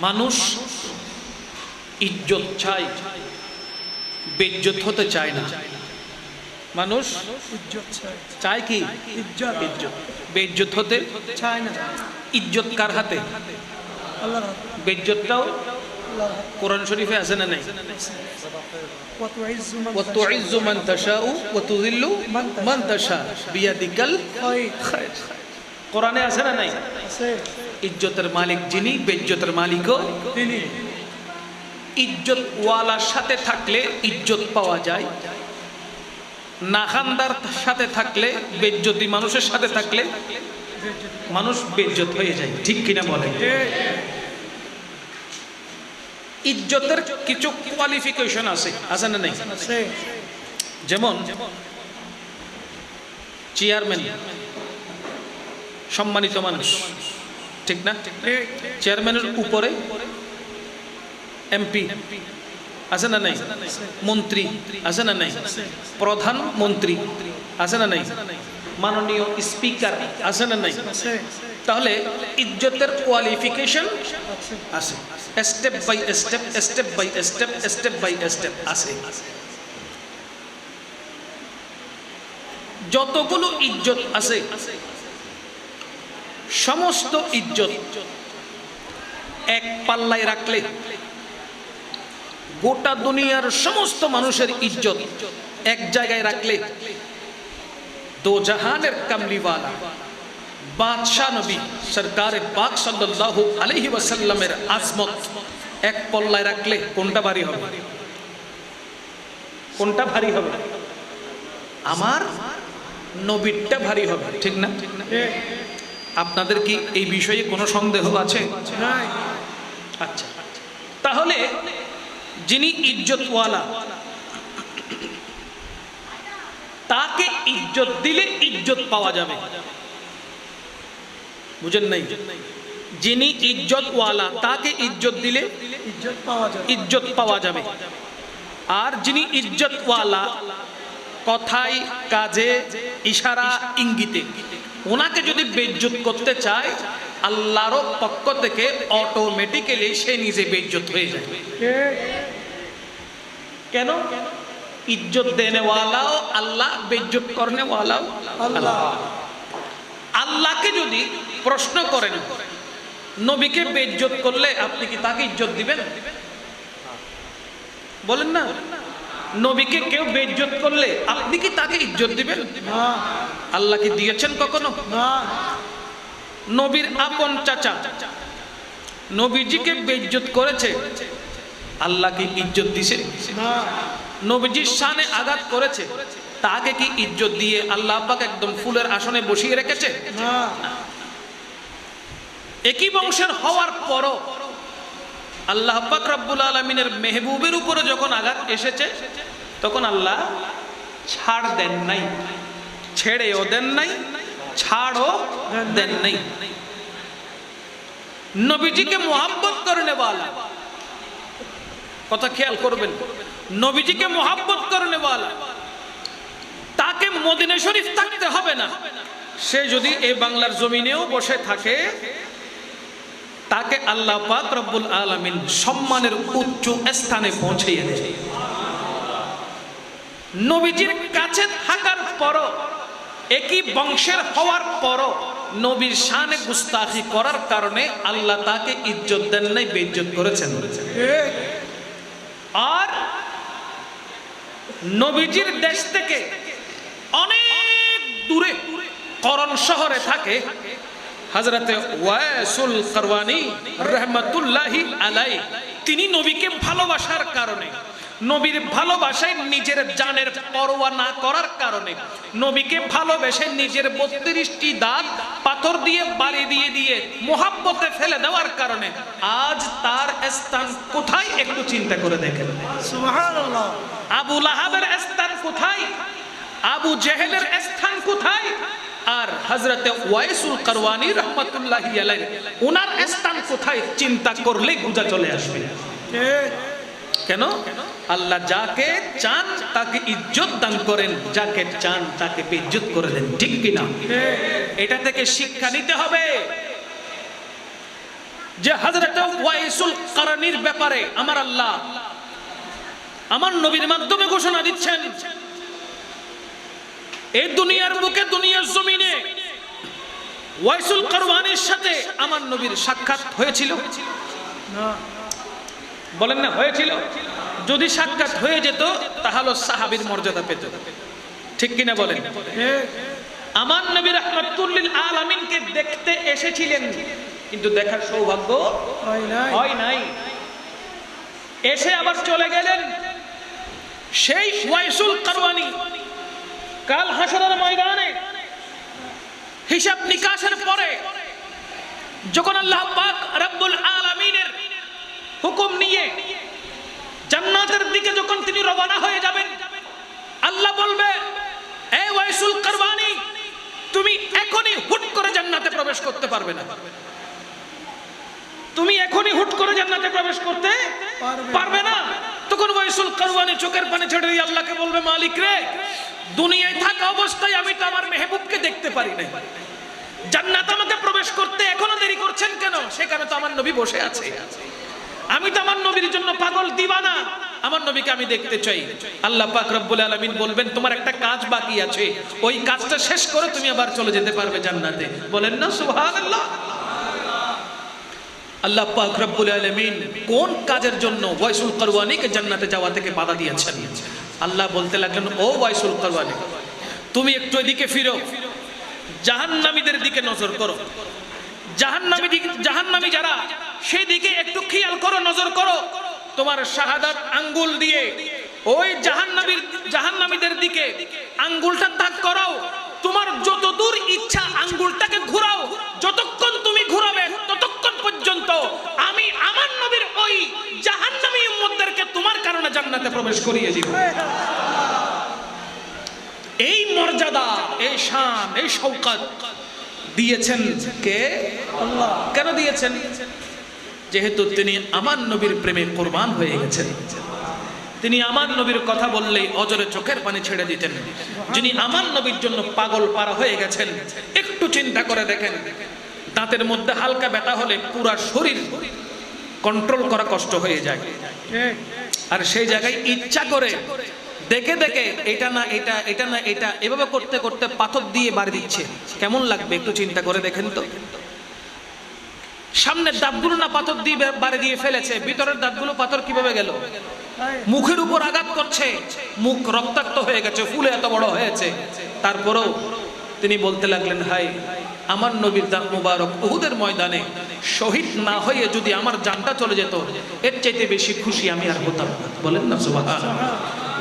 মানুষ ইজ্জত চায় বেজ্জত হতে চায় না মানুষ ইজ্জত চাই চায় কি ইজ্জত ইজ্জত বেজ্জত হতে চায় না ইজ্জত কার হাতে আল্লাহর বেজ্জতটাও আল্লাহর কোরআন শরীফে আছে না নাই কত ইজ্জু মান وتعز من تشاء وتذل من تشاء بيدك الخير কোরআনে আছে না নাই? ইজ্জতের মালিক যিনি বেজ্জতের মালিকও তিনি। ইজ্জত ওয়ালার সাথে থাকলে ইজ্জত পাওয়া যায়। নাখানদার সাথে থাকলে বেজ্জতি মানুষের সাথে থাকলে মানুষ বেজ্জত হয়ে যায়। ঠিক কিনা বলে ইজ্জতের কিছু কোয়ালিফিকেশন আছে। আছে না নাই? যেমন চেয়ারম্যান সম্মানিত মানুষ। ঠিক না? চেয়ারম্যানের উপরে এমপি। আছে না নাই? মন্ত্রী। আছে না নাই? প্রধান মন্ত্রী। আছে না নাই? মাননীয় স্পিকার। আছে না নাই? তাহলে ইজ্জতের কোয়ালিফিকেশন আছে। Step by step step by step step by step আছে। যতগুলো ইজ্জত আছে সমস্ত ইজ্জত এক পাল্লায় রাখলে গোটা দুনিয়ার সমস্ত মানুষের ইজ্জত এক জায়গায় রাখলে দো জাহানের কামলিওয়ালা বাদশাহ নবী সরকারে পাক সাল্লাল্লাহু আলাইহি ওয়াসাল্লামের আজমত এক পল্লায় রাখলে কোনটা ভারী হবে? কোনটা ভারী হবে? আমার নবীরটা ভারী হবে, ঠিক না? ঠিক না আপনাদের কি এই বিষয়ে কোনো সন্দেহ আছে? আচ্ছা। তাহলে যিনি ইজ্জতওয়ালা তাকে ইজ্জত দিলে ইজ্জত পাওয়া যাবে। বুঝেন নাই? যিনি ইজ্জতওয়ালা তাকে ইজ্জত দিলে ইজ্জত পাওয়া যায় ইজ্জত পাওয়া যাবে। আর যিনি ইজ্জতওয়ালা কথায় কাজে ইশারা ইঙ্গিতে। ওনাকে যদি বেজ্জত করতে চায় আল্লাহর পক্ষ থেকে অটোমেটিক্যালি সে নিজে বেজ্জত হয়ে যায়। কেন? ইজ্জত দেনেওয়ালাও আল্লাহ বেজ্জত করনেওয়ালাও আল্লাহ। আল্লাহকে যদি প্রশ্ন করেন নবীকে বেজ্জত করলে আপনি কি তাকে ইজ্জত দিবেন? বলেন না। নবীকে কেউ বেজ্জত করলে আপনি কি তাকে ইজ্জত দিবেন? আল্লাহ কি দিয়েছেন কখনো? নবীর আপন চাচা নবীজিকে বেজ্জত করেছে। আল্লাহ কি ইজ্জত দিছে? নবীজির শানে আঘাত করেছে। তাকে কি ইজ্জত দিয়ে আল্লাহ আব্বাকে একদম ফুলের আসনে বসিয়ে রেখেছে? একই বংশের হওয়ার পরও আল্লাহ পাক রব্বুল আলমিনের মেহবুবের উপরে যখন আঘাত এসেছে, তখন আল্লাহ ছাড় দেন নাই, ছেড়েও দেন নাই, ছাড়ও দেন নাই। নবীজিকে মোহাব্বত করে নেওয়ালা কথা খেয়াল করবেন, নবীজিকে মোহাব্বত করে নেওয়ালা তাকে মদিনা শরীফ থাকতে হবে না। সে যদি এই বাংলার জমিনেও বসে থাকে তাকে আল্লাহ পাক রব্বুল আলামিন সম্মানের উচ্চ স্থানে পৌঁছিয়ে নবীজির কাছে থাকার পরও, একই বংশের হওয়ার পরও নবীর শানে গুস্তাখি করার কারণে আল্লাহ তাকে ইজ্জত দেন নাই, বেইজ্জত করেছেন। আর নবীজির দেশ থেকে অনেক দূরে, করণ শহরে থাকে হজরতে ওয়াসুল করওয়ানি রহমতুল্লাহি আলাই তিনি নবীকে ভালোবাসার কারণে নবীর ভালোবাসায় নিজের জানের পরোয়া না করার কারণে নবীকে ভালোবেসে নিজের বত্রিশটি দাঁত পাথর দিয়ে বাড়ি দিয়ে দিয়ে মোহাব্বতে ফেলে দেওয়ার কারণে আজ তার স্থান কোথায় একটু চিন্তা করে দেখেন। আবু লাহাবের স্থান কোথায়? আবু জেহেলের স্থান কোথায়? আর হজরতে ওয়াইসুল করওয়ানি রহমতুল্লাহ ওনার স্থান কোথায়? চিন্তা করলে গুজা চলে আসবে। কেন? আল্লাহ যাকে চান তাকে ইজ্জত দান করেন। যাকে চান তাকে করে দেন। ঠিক কিনা এটা থেকে শিক্ষা নিতে হবে যে হযরত ওয়াইসুল কারানির ব্যাপারে আমার আল্লাহ আমার নবীর মাধ্যমে ঘোষণা দিচ্ছেন। এই দুনিয়ার বুকে দুনিয়ার জমিনে ওয়াইসুল কারওয়ানির সাথে আমার নবীর সাক্ষাৎ হয়েছিল? বলেন না হয়েছিল? যদি সাক্ষাৎ হয়ে যেত তাহলে সাহাবীর মর্যাদা পেত। ঠিক কিনা বলেন। আমার নবী রহমাতুল্লিল আলামিনকে দেখতে এসেছিলেন কিন্তু দেখার সৌভাগ্য হয় নাই। হয় নাই। এসে আবার চলে গেলেন। সেই ওয়াইসুল কারওয়ানি কাল হাসরের ময়দানে হিসাব নিকাশের পরে যখন আল্লাহ পাক রব্বুল আলামিনের হুকুম নিয়ে জান্নাতের দিকে যখন তিনি রবানা হয়ে যাবেন, আল্লাহ বলবে তুমি এখনই হুট করে জান্নাতে প্রবেশ করতে পারবে না। তুমি এখনই হুট করে জান্নাতে প্রবেশ করতে পারবে না। তখন ওয়াইসুল কারওয়ানি চোখের পানি ছেড়ে দিয়ে আল্লাহকে বলবে, মালিক রে, দুনিয়ায় থাকা অবস্থায় আমি তো আমার মেহবুবকে দেখতে পারি না জান্নাত আমাকে প্রবেশ করতে এখনও দেরি করছেন কেন? সেখানে তো আমার নবী বসে আছে। আমি তো আমার নবীর জন্য পাগল দিবানা। আমার নবীকে আমি দেখতে চাই। আল্লাহ পাক রব্বুল আলামিন বলবেন, তোমার একটা কাজ বাকি আছে। ওই কাজটা শেষ করে, তুমি আবার চলে যেতে পারবে জান্নাতে। বলেন না, সুবহানাল্লাহ। আল্লাহ পাক রব্বুল আলামিন কোন কাজের জন্য ওয়াইসুল করওয়ানিকে জান্নাতে যাওয়া থেকে বাধা দিয়েছেন? আল্লাহ বলতে লাগলেন, ও ওয়াইসুল করওয়ানি, তুমি একটু এদিকে ফিরো। জাহান্নামীদের দিকে নজর করো। জাহান্নামী জাহান্নামী যারা সেই দিকে একটু খেয়াল করো, নজর করো। তোমার শাহাদাত আঙ্গুল দিয়ে ওই জাহান্নামীর জাহান্নামীদের দিকে আঙ্গুলটা তাক করাও। তোমার যত দূর ইচ্ছা আঙ্গুলটাকে ঘোরাও। যতক্ষণ তুমি ঘোরাবে ততক্ষণ পর্যন্ত আমি আমার নবীর ওই জাহান্নামী উম্মতদেরকে তোমার কারণে জান্নাতে প্রবেশ করিয়ে দিব। এই মর্যাদা, এই শান, এই শৌকত দিয়েছেন কে? আল্লাহ। কেন দিয়েছেন? যেহেতু তিনি আমার নবীর প্রেমে কোরবান হয়ে গেছেন। তিনি আমার নবীর কথা বললেই অজরে চোখের পানি ছেড়ে দিতেন। যিনি আমার নবীর জন্য পাগল পারা হয়ে গেছেন, একটু চিন্তা করে দেখেন। দাঁতের মধ্যে হালকা ব্যথা হলে পুরা শরীর কন্ট্রোল করা কষ্ট হয়ে যায়। আর সেই জায়গায় ইচ্ছা করে দেখে দেখে এটা না, এটা এটা না, এটা, এভাবে করতে করতে পাথর দিয়ে বাড়ি দিচ্ছে। কেমন লাগবে একটু চিন্তা করে দেখেন তো? সামনের দাঁতগুলো না পাথর দিয়ে বাড়ি দিয়ে ফেলেছে, ভিতরের দাঁতগুলো পাথর কীভাবে গেল? মুখের উপর আঘাত করছে, মুখ রক্তাক্ত হয়ে গেছে, ফুলে এত বড় হয়েছে। তারপরেও তিনি বলতে লাগলেন, হাই, আমার নবীর দাঁত মুবারক উহুদের ময়দানে শহীদ না হয়ে যদি আমার জানটা চলে যেত, এর চাইতে বেশি খুশি আমি আর হতাম বলেন না সুবাহ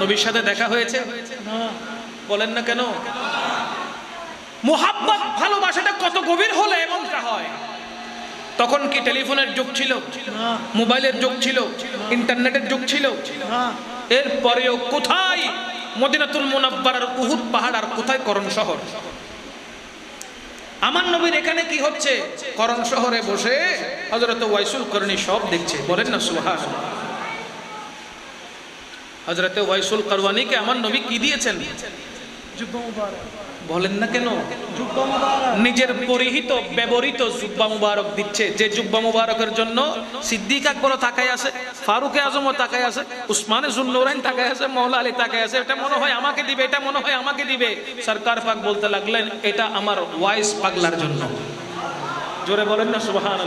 নবীর সাথে দেখা হয়েছে? বলেন না কেন? মোহাব্বত ভালোবাসাটা কত গভীর হলে এমনটা হয়। তখন কি টেলিফোনের যুগ ছিল? মোবাইলের যুগ ছিল? ইন্টারনেটের যুগ ছিল? এরপরেও কোথায় মদিনাতুল মুনাব্বারার উহুদ পাহাড় আর কোথায় করণ শহর? আমার নবীর এখানে কি হচ্ছে? করণ শহরে বসে হজরত ওয়াইসুল করণী সব দেখছে। বলেন না সুহাস হজরত ওয়াইসুল করওয়ানিকে আমার নবী কি দিয়েছেন? বলেন না কেন? নিজের পরিহিত ব্যবহৃত জুব্বা মুবারক দিচ্ছে। যে জুব্বা মুবারকের জন্য সিদ্দিক আকবরও তাকায় আছে ফারুকে আজমও তাকায় আছে উসমানে জুন্নুরাইন তাকায় আছে মৌলা আলী তাকায় আছে। এটা মনে হয় আমাকে দিবে এটা মনে হয় আমাকে দিবে। সরকার পাক বলতে লাগলেন এটা আমার ওয়াইস পাগলার জন্য। জোরে বলেন না সুবহান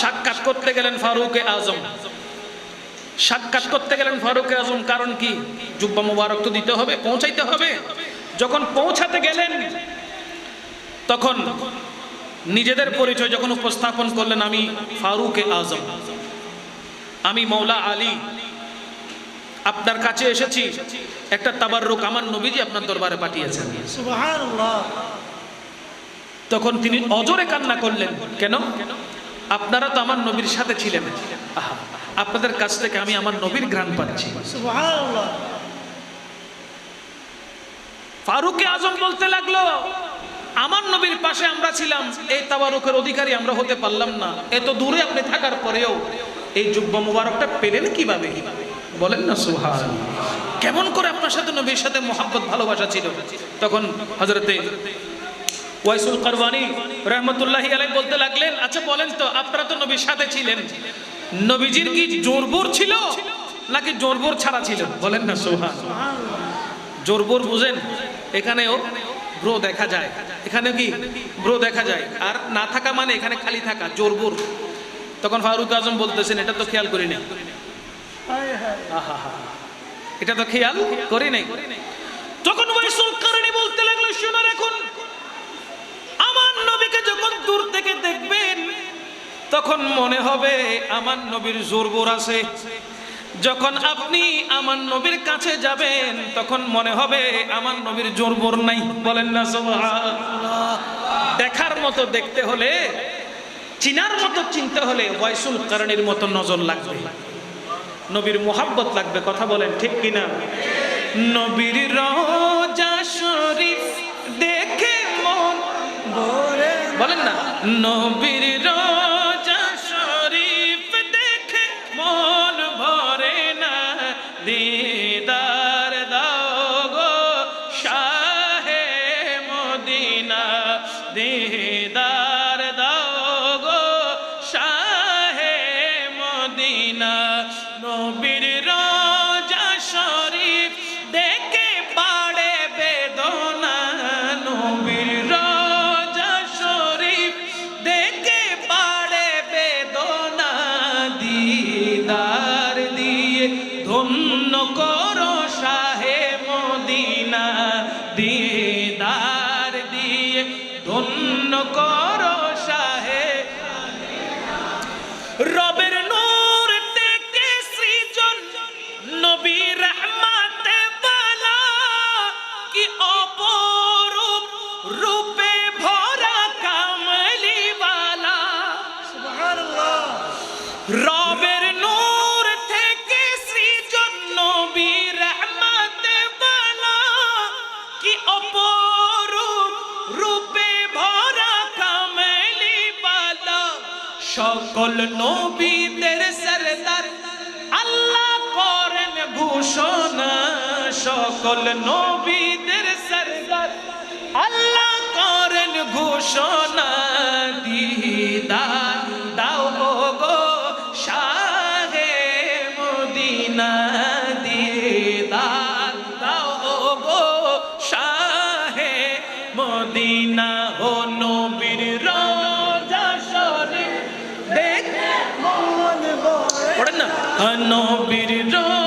সাক্ষাৎ করতে গেলেন ফারুকে আজম। সাক্ষাৎ করতে গেলেন ফারুক আজম কারণ কি? জুব্বা মুবারক তো দিতে হবে পৌঁছাইতে হবে। যখন পৌঁছাতে গেলেন তখন নিজেদের পরিচয় যখন উপস্থাপন করলেন আমি ফারুকে আজম। আমি মৌলা আলী। আপনার কাছে এসেছি। একটা তাবাররুক আমার নবীজি আপনার দরবারে পাঠিয়েছেন। তখন তিনি অজরে কান্না করলেন। কেন? আপনারা তো আমার নবীর সাথে ছিলেন। আহা, আপনাদের কাছ থেকে আমি আমার নবীর ঘ্রাণ পাচ্ছি। ফারুকে আজম বলতে লাগল আমার নবীর পাশে আমরা ছিলাম এই তাবারুকের অধিকারী আমরা হতে পারলাম না। এত দূরে আপনি থাকার পরেও এই যুব্বা মুবারকটা পেলেন কীভাবে? বলেন না সুহান কেমন করে আপনার সাথে নবীর সাথে মোহাব্বত ভালোবাসা ছিল? তখন হজরতে ওয়াইসুল কারবানি রহমতুল্লাহি আলাই বলতে লাগলেন আচ্ছা বলেন তো আপনারা তো নবীর সাথে ছিলেন। নবীজির কি জোরবোর ছিল নাকি জোরবোর ছাড়া ছিল? বলেন না সোহান জোরবোর বুঝেন এখানেও ব্রো দেখা যায়। এখানে কি ব্রো দেখা যায়? আর না থাকা মানে এখানে খালি থাকা জোরবোর। তখন ফারুক আজম বলতেছেন এটা তো খেয়াল করি নাই। এটা তো খেয়াল করি নাই। তখন বলতে লাগল শোনো এখন দূর থেকে দেখবেন, তখন মনে হবে আমার নবীর জোরবোর আছে। যখন আপনি আমার নবীর কাছে যাবেন, তখন মনে হবে আমার নবীর জোরবোর নাই। বলেন না দেখার মতো দেখতে হলে, চিনার মতো চিনতে হলে ওয়াইসুল কারণের মতো নজর লাগবে। নবীর মোহাব্বত লাগবে, কথা বলেন ঠিক কিনা? নবীর রোজা বলেন না নবীর নবীদের সরদার। আল্লাহ করেন ঘোষণা সকল নবীদের সরদার। আল্লাহ করেন ঘোষণা দিদার নবীর রোজা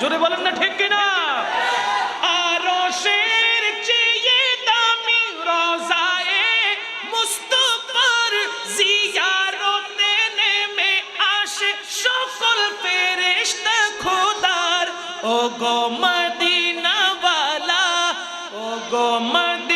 জোরে বলেন না ঠিক কিনা? আরও শের চেয়ে দামি রোজায়ে মুস্তফার জিয়ারতে নেমে আসে সকল ফেরেশতা খোদার। ও গো মদিনাওয়ালা ও গো মদিনাওয়ালা।